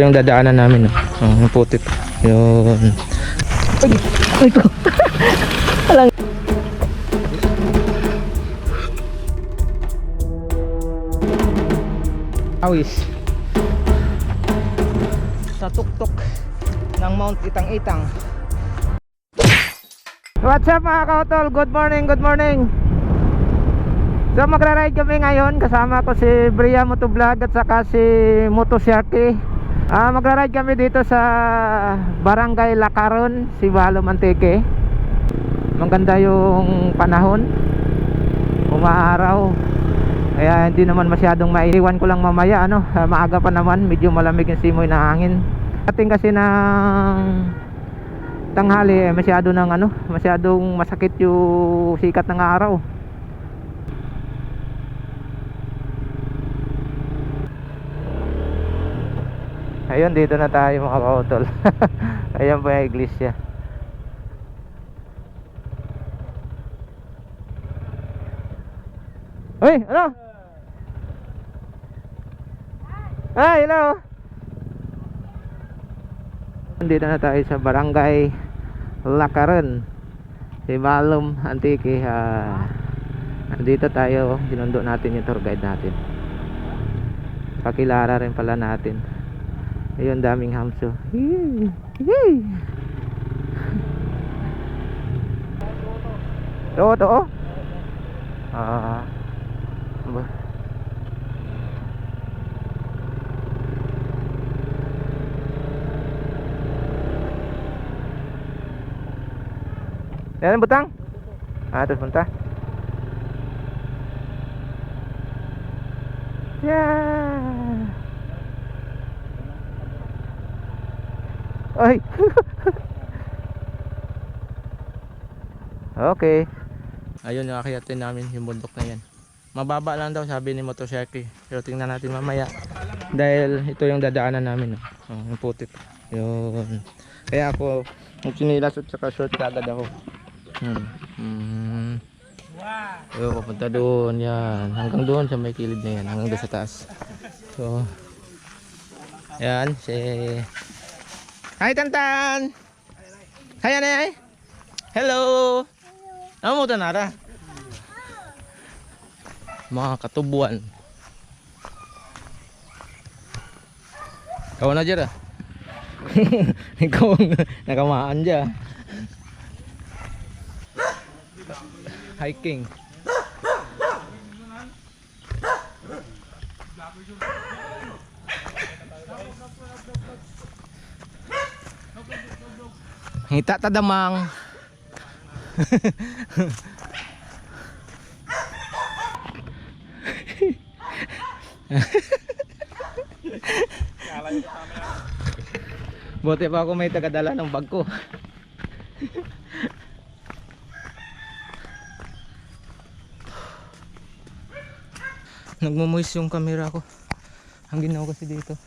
yung dadaanan namin. Oh, oh yung putit. Yun. Ay ko. Alang. Awis. Sa tuktok ng Mount Itang-Itang. What's up mga kautol? Good morning, good morning. So magra-ride kami ngayon kasama ko si Bria Motovlog at saka si Moto Sharky. Ah, magra-ride kami dito sa Barangay Lakaron, Sibalo, Manteque. Maganda yung panahon. Umaaraw. Kaya hindi naman masyadong maiwan ko lang mamaya ano, maaga pa naman, medyo malamig yung simoy ng hangin. Ating kasi ng tanghali eh, masyado ng ano, masyadong masakit yung sikat ng araw. Ayun, dito na tayo mga kautol. Ayun po yung iglesia. Uy, ano? Hi, hello. Nandito na tayo sa barangay Lakaran. Sibalom, Antique. ah, nandito tayo. Sinundo natin yung tour guide natin. Pakilala rin pala natin. Ayun, daming hamso. Yee! Yee! Oo, to, oh. Ah. ba? Yan ang butang? Ah, terus punta. Yeah. Ay. okay. Ayun akiyatin namin yung bundok na yan. Mababa lang daw sabi ni Motoshaki. Pero tingnan natin mamaya. Dahil ito yung dadaanan namin. Oh, yung putit. Yun. Kaya ako, yung sinilas at saka short kagad ako. Hmm. Hmm. Yo, papunta doon yan. Hanggang doon sa may kilid na yan. Hanggang doon sa taas. So, yan. Si... Hi, Tantan! Hi, Anay! Hello! Ano mo tanara? Mga katubuan. Ikaw na dyan ah. Ikaw nakamaan dyan. Hiking. Hita tadamang. Buti pa ako may tagadala ng bag ko. Nagmumoist yung camera ko. Ang ginawa kasi dito.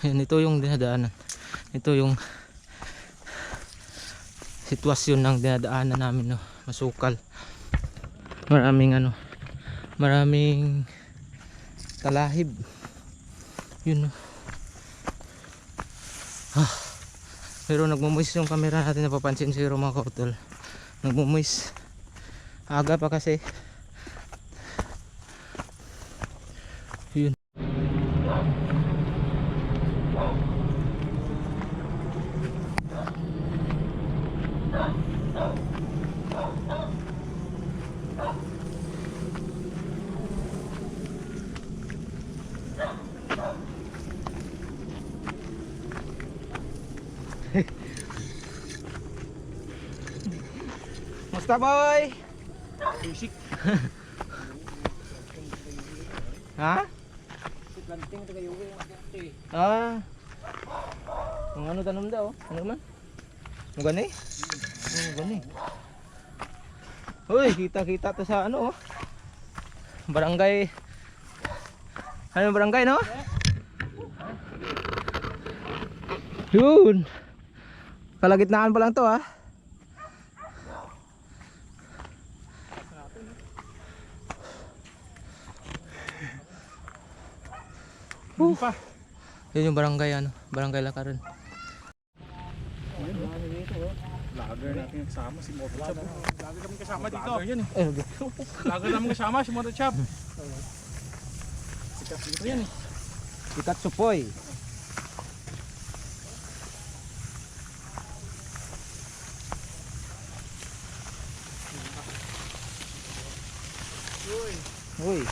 Yan, ito yung dinadaanan. Ito yung sitwasyon ng dinadaanan namin no. Masukal. Maraming ano, maraming talahib. Yun no. Ah. Pero nagmumoist yung camera natin napapansin siguro mga kautol. Nagmumoist. Aga pa kasi. Yun. Musta boy? Ha? Planting taga yuwi. Ah. Ang ano tanong daw? Ano man? Ang gani? Ang gani. Uy, kita-kita to sa ano oh. Barangay. Ano barangay no? Yun. Kalagitnaan pa lang to ah. Huh. Pa. Yun yung barangay ano, barangay Lakaran. Lager natin yung kasama si Moto Chab. Lager kami kasama dito. Lager yan eh. Eh. Lager namin kasama si Moto Chab. Sikat dito yan eh. Sikat supoy. Uy.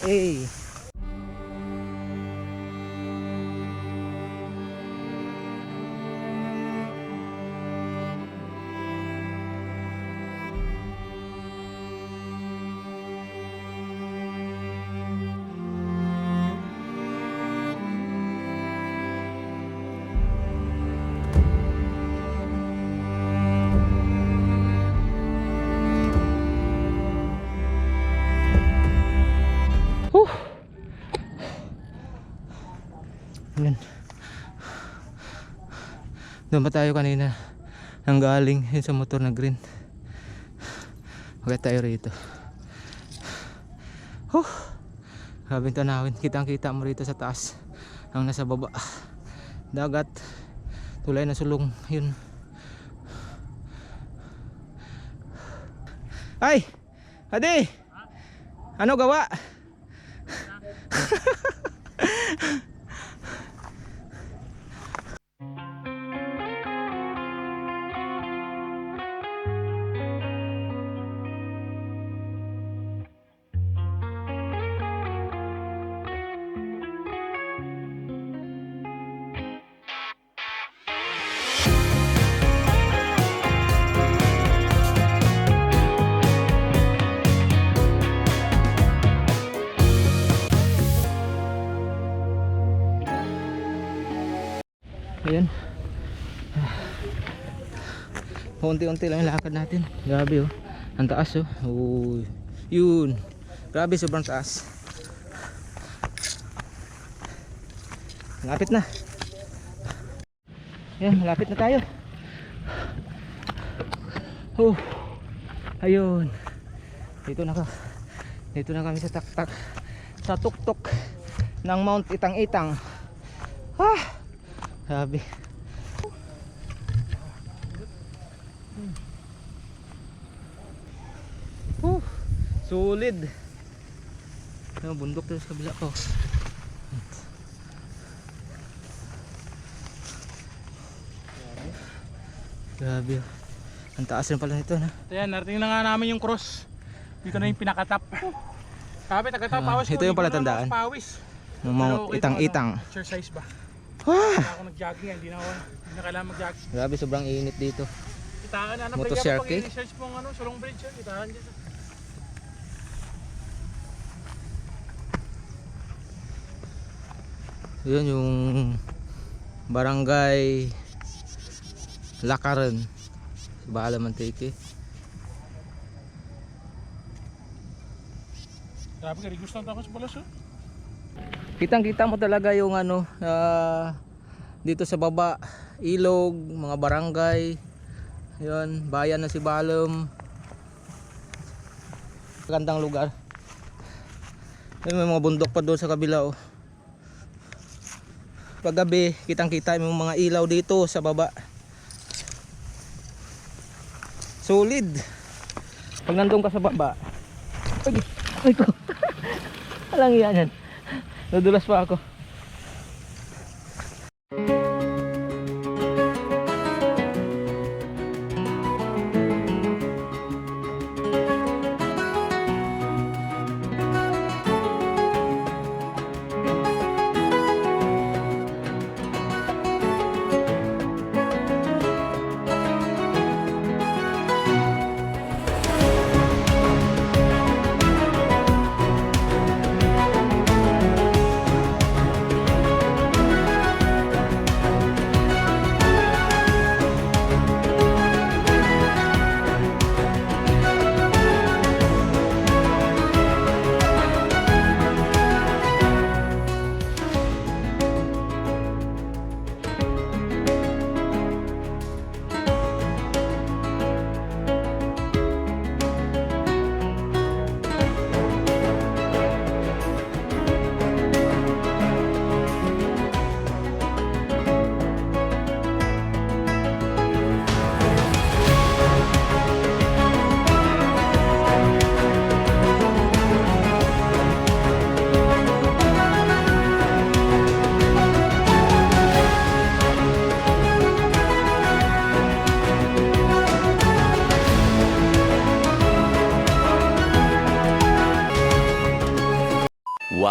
Hey. Whew. Yan. Doon pa tayo kanina. Nang galing yun sa motor na green. Huwag tayo rito. Huh. Grabe yung tanawin. Kitang kita mo rito sa taas. Ang nasa baba. Dagat. Tulay na sulong. Yun. Ay! Adi! Ano gawa? Ayan. Unti-unti lang yung lakad natin. Grabe oh. Ang taas oh. Uy. Yun. Grabe sobrang taas. Malapit na. Ayan, malapit na tayo. Oh. Ayun. Dito na ka. Dito na kami sa taktak. Sa tuktok ng Mount Itang-Itang. Ah! Sabi. Uh, solid. Ano, bundok dito sa kabila ko. Grabe. Ang taas rin pala nito na. Ayan, narating na nga namin yung cross. Dito na yung pinakatap. Sabi, tagatap, Ah, pawis ito yung pala tandaan. Pawis. Okay Itang-Itang. Exercise ba? Ah! Hindi ako nag-jogging, hindi na ako, hindi na kailangan mag-jogging. Grabe, sobrang init dito. Kitaan, ano, Moto pag i-research mo ang ano, Sulong Bridge, yun, kitaan dito. Yun yung barangay Lakaran. Bahala Manteque. Grabe ka, gusto na ako sa balas, oh. Kitang kita mo talaga yung ano ah, dito sa baba, ilog, mga barangay. Yun, bayan na si Balom. Gandang lugar. May mga bundok pa doon sa kabila oh. Paggabi, kitang kita yung mga ilaw dito sa baba. Solid. Pag nandun ka sa baba, Ay, ay ko. Alang yan yan. Nadulas pa ako.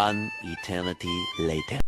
One eternity later.